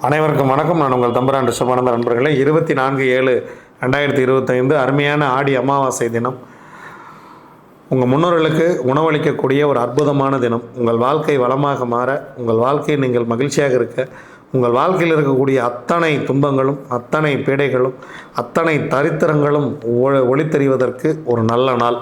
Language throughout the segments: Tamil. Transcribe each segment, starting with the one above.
அனைவருக்கும் வணக்கம். நான் உங்கள் தம்பரான் ரிஷபானந்த நண்பர்களே இருபத்தி நான்கு ஏழு ரெண்டாயிரத்தி இருபத்தைந்து அருமையான ஆடி அமாவாசை தினம். உங்கள் முன்னோர்களுக்கு உணவளிக்கக்கூடிய ஒரு அற்புதமான தினம். உங்கள் வாழ்க்கை வளமாக மாற உங்கள் வாழ்க்கையை நீங்கள் மகிழ்ச்சியாக இருக்க உங்கள் வாழ்க்கையில் இருக்கக்கூடிய அத்தனை துன்பங்களும் அத்தனை பீடைகளும் அத்தனை தரித்திரங்களும் ஒ- ஒளித்தெரிவதற்கு ஒரு நல்ல நாள்.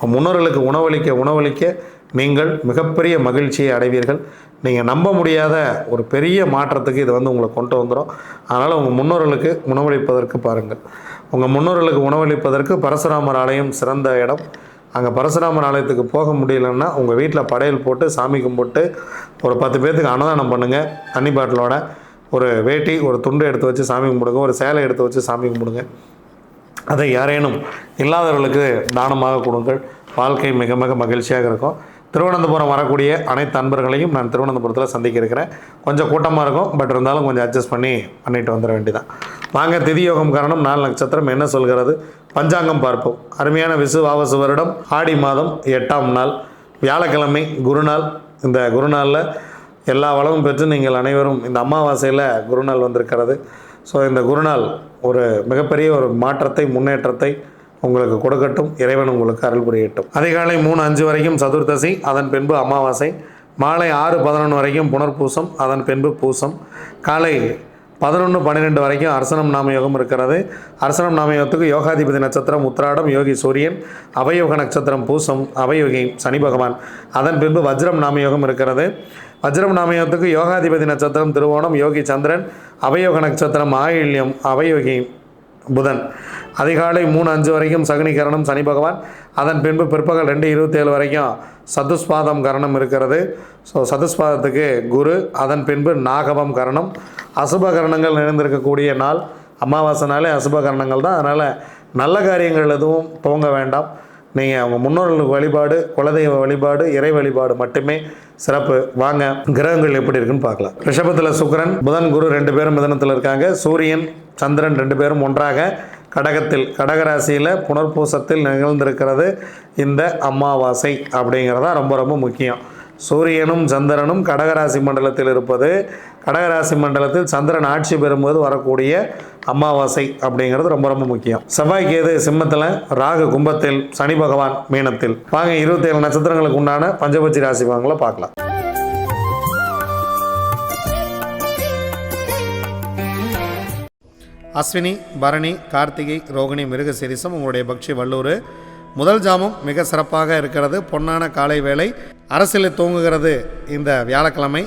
உங்கள் முன்னோர்களுக்கு உணவளிக்க உணவளிக்க நீங்கள் மிகப்பெரிய மகிழ்ச்சியை அடைவீர்கள். நீங்கள் நம்ப முடியாத ஒரு பெரிய மாற்றத்துக்கு இது வந்து உங்களை கொண்டு வந்துடும் அதனால் உங்கள் முன்னோர்களுக்கு உணவளிப்பதற்கு பாருங்கள். உங்கள் முன்னோர்களுக்கு உணவளிப்பதற்கு பரசுராமர் ஆலயம் சிறந்த இடம். அங்கே பரசுராமர் ஆலயத்துக்கு போக முடியலன்னா உங்கள் வீட்டில் படையல் போட்டு சாமி கும்பிட்டு ஒரு பத்து பேர்த்துக்கு அன்னதானம் பண்ணுங்கள் தண்ணி பாட்டிலோட ஒரு வேட்டி ஒரு துண்டு எடுத்து வச்சு சாமி கும்பிடுங்க. ஒரு சேலை எடுத்து வச்சு சாமி கும்பிடுங்க. அதை யாரேனும் இல்லாதவர்களுக்கு தானமாக கொடுங்கள். வாழ்க்கை மிக மிக மகிழ்ச்சியாக இருக்கும். திருவனந்தபுரம் வரக்கூடிய அனைத்து அன்பர்களையும் நான் திருவனந்தபுரத்தில் சந்திக்க இருக்கிறேன் கொஞ்சம் கூட்டமாக இருக்கும். பட் இருந்தாலும் கொஞ்சம் அட்ஜஸ்ட் பண்ணி பண்ணிட்டு வந்துட வேண்டியதான் வாங்க திதியோகம் காரணம் நாலு நட்சத்திரம் என்ன சொல்கிறது? பஞ்சாங்கம் பார்ப்போம். அருமையான விசுவாவச வருடம். ஆடி மாதம் எட்டாம் நாள். வியாழக்கிழமை குருநாள். இந்த குருநாளில் எல்லா வளமும் பெற்று நீங்கள் அனைவரும் இந்த அமாவாசையில் குருநாள் வந்திருக்கிறது. ஸோ இந்த குருநாள் ஒரு மிகப்பெரிய ஒரு மாற்றத்தை முன்னேற்றத்தை உங்களுக்கு கொடுக்கட்டும் இறைவன் உங்களுக்கு அருள் புரியட்டும். அதிகாலை மூணு அஞ்சு வரைக்கும் சதுர்த்தசி அதன் பின்பு அமாவாசை. மாலை ஆறு பதினொன்று வரைக்கும் புனர்பூசம் அதன் பின்பு பூசம். காலை பதினொன்று பன்னிரெண்டு வரைக்கும் அரசனம் நாமயோகம் இருக்கிறது. அரசனம் நாமயோகத்துக்கு யோகாதிபதி நட்சத்திரம் உத்திராடம் யோகி சூரியன் அவயோக நட்சத்திரம் பூசம் அவயோகி சனி பகவான். அதன் பின்பு வஜ்ரம் நாமயோகம் இருக்கிறது. வஜ்ரம் நாமயோகத்துக்கு யோகாதிபதி நட்சத்திரம் திருவோணம் யோகி சந்திரன் அவயோக நட்சத்திரம் ஆயில்யம் அவயோகி புதன். அதிகாலை மூணு அஞ்சு வரைக்கும் சகுனி கரணம் சனி பகவான். அதன் பின்பு பிற்பகல் ரெண்டு இருபத்தேழு வரைக்கும் சதுஸ்பாதம் கரணம் இருக்கிறது. ஸோ சதுஸ்பாதத்துக்கு குரு அதன் பின்பு நாகவம் கரணம். அசுப கரணங்கள் நிறைந்திருக்கக்கூடிய நாள். அமாவாசை நாளே அசுப கரணங்கள் தான். அதனால் நல்ல காரியங்கள் எதுவும் துவங்க வேண்டாம். நீங்கள் அவங்க முன்னோர்கள் வழிபாடு குலதெய்வ வழிபாடு இறை வழிபாடு மட்டுமே சிறப்பு. வாங்க கிரகங்கள் எப்படி இருக்குன்னு பார்க்கலாம். ரிஷபத்தில் சுக்கிரன் புதன் குரு ரெண்டு பேரும் மிதனத்தில் இருக்காங்க. சூரியன் சந்திரன் ரெண்டு பேரும் ஒன்றாக கடகத்தில் கடகராசியில் புனர்பூசத்தில் நிகழ்ந்திருக்கிறது இந்த அமாவாசை அப்படிங்கிறதா ரொம்ப ரொம்ப முக்கியம். சூரியனும் சந்திரனும் கடகராசி மண்டலத்தில் இருப்பது. கடகராசி மண்டலத்தில் சந்திரன் ஆட்சி பெறும்போது வரக்கூடிய அமாவாசை அப்படிங்கிறது ரொம்ப ரொம்ப முக்கியம். செவ்வாய் கேது சிம்மத்தில் ராகு கும்பத்தில் சனி பகவான் மீனத்தில். வாங்க இருபத்தேழு நட்சத்திரங்களுக்கு உண்டான பஞ்சபட்சி ராசி பலன்களை பார்க்கலாம். அஸ்வினி பரணி கார்த்திகை ரோகிணி மிருக சிரிசம் உங்களுடைய பக்ஷி வல்லூர். முதல் ஜாமம் மிக சிறப்பாக இருக்கிறது. பொன்னான காலை வேலை அரசியலில் தூங்குகிறது இந்த வியாழக்கிழமை.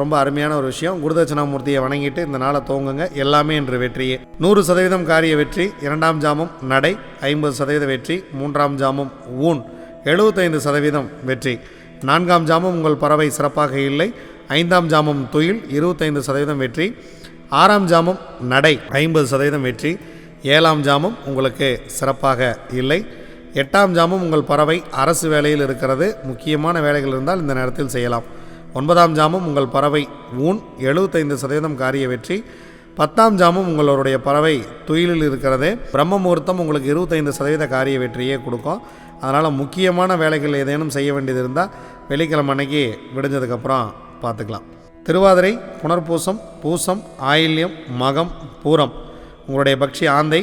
ரொம்ப அருமையான ஒரு விஷயம். குருதட்சணாமூர்த்தியை வணங்கிட்டு இந்த நாளை தூங்குங்க எல்லாமே என்று வெற்றியே நூறு சதவீதம் காரிய வெற்றி இரண்டாம் ஜாமம் நடை ஐம்பது சதவீத வெற்றி மூன்றாம் ஜாமம் ஊன் எழுபத்தைந்து சதவீதம் வெற்றி. நான்காம் ஜாமம் உங்கள் பறவை சிறப்பாக இல்லை ஐந்தாம் ஜாமம் துயில் இருபத்தைந்து சதவீதம் வெற்றி. ஆறாம் ஜாமம் நடை ஐம்பது சதவீதம் வெற்றி. ஏழாம் ஜாமம் உங்களுக்கு சிறப்பாக இல்லை. எட்டாம் ஜாமம் உங்கள் பறவை அரசு வேலையில் இருக்கிறது. முக்கியமான வேலைகள் இருந்தால் இந்த நேரத்தில் செய்யலாம். ஒன்பதாம் ஜாமம் உங்கள் பறவை ஊன் எழுபத்தைந்து சதவீதம் காரிய வெற்றி. பத்தாம் ஜாமம் உங்களுடைய பறவை துயிலில் இருக்கிறது. பிரம்ம முகூர்த்தம் உங்களுக்கு இருபத்தைந்து சதவீத காரிய வெற்றியே கொடுக்கும். அதனால் முக்கியமான வேலைகள் ஏதேனும் செய்ய வேண்டியது இருந்தால் வெள்ளிக்கிழமை அன்னைக்கு விடிஞ்சதுக்கப்புறம் பார்த்துக்கலாம். திருவாதிரை புனர்பூசம் பூசம் ஆயில்யம் மகம் பூரம். உங்களுடைய பக்ஷி ஆந்தை.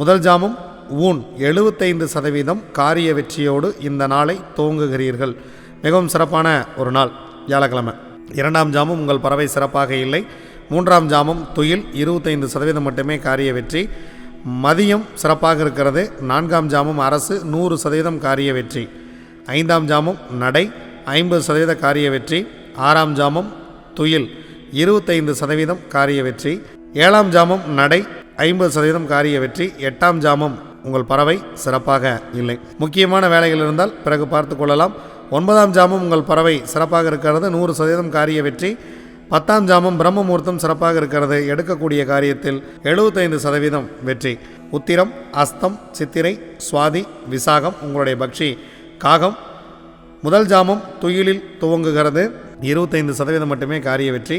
முதல் ஜாமம் ஊன் எழுபத்தைந்து சதவீதம் காரிய வெற்றியோடு இந்த நாளை துவங்குகிறீர்கள். மிகவும் சிறப்பான ஒரு நாள் வியாழக்கிழமை. இரண்டாம் ஜாமும் உங்கள் பறவை சிறப்பாக இல்லை. மூன்றாம் ஜாமம் துயில் இருபத்தைந்து சதவீதம் மட்டுமே காரிய வெற்றி. மதியம் சிறப்பாக இருக்கிறது. நான்காம் ஜாமும் அரசு நூறு சதவீதம் காரிய வெற்றி. ஐந்தாம் ஜாமும் நடை ஐம்பது சதவீத காரிய வெற்றி. ஆறாம் ஜாமம் துயில் இருபத்தைந்து சதவீதம் காரிய வெற்றி. ஏழாம் ஜாமம் நடை ஐம்பது சதவீதம் காரிய வெற்றி. எட்டாம் ஜாமம் உங்கள் பறவை சிறப்பாக இல்லை. முக்கியமான வேலைகள் இருந்தால் பிறகு பார்த்து கொள்ளலாம். ஒன்பதாம் ஜாமம் உங்கள் பறவை சிறப்பாக இருக்கிறது. நூறு சதவீதம் காரிய வெற்றி. பத்தாம் ஜாமம் பிரம்மமூர்த்தம் சிறப்பாக இருக்கிறது. எடுக்கக்கூடிய காரியத்தில் எழுபத்தைந்து சதவீதம் வெற்றி. உத்திரம் அஸ்தம் சித்திரை சுவாதி விசாகம் உங்களுடைய பக்ஷி காகம். முதல் ஜாமம் துயிலில் துவங்குகிறது. இருபத்தைந்து சதவீதம் மட்டுமே காரிய வெற்றி.